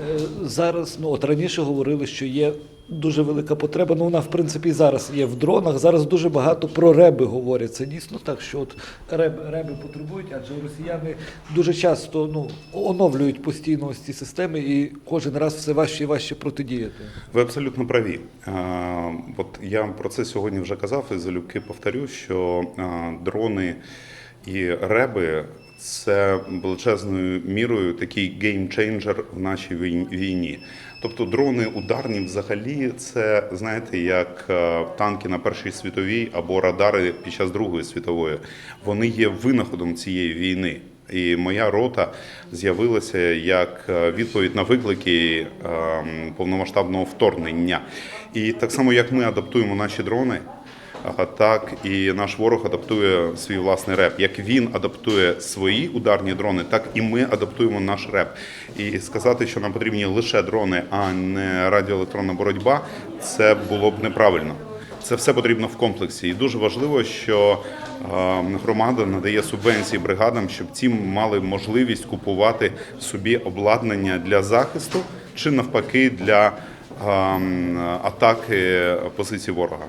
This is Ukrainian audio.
Е, Зараз, ну от раніше говорили, що є дуже велика потреба. Ну вона в принципі зараз є в дронах. Зараз дуже багато про реби говорять. Це дійсно так, що от реби, реби потребують, адже росіяни дуже часто ну оновлюють постійно ось ці системи, і кожен раз все важче і важче протидіяти. Ви абсолютно праві. Е, От я про це сьогодні вже казав і залюбки повторю, що е, дрони і реби це величезною мірою такий геймчейнджер в нашій війні. Тобто дрони ударні взагалі це знаєте, як е, танки на Першій світовій або радари під час Другої світової. Вони є винаходом цієї війни. І моя рота з'явилася як е, відповідь на виклики ем, повномасштабного вторгнення. І так само, як ми адаптуємо наші дрони, так і наш ворог адаптує свій власний реп. Як він адаптує свої ударні дрони, так і ми адаптуємо наш реп. І сказати, що нам потрібні лише дрони, а не радіоелектронна боротьба, це було б неправильно. Це все потрібно в комплексі. І дуже важливо, що громада надає субвенції бригадам, щоб ці мали можливість купувати собі обладнання для захисту чи навпаки для атаки позицій ворога.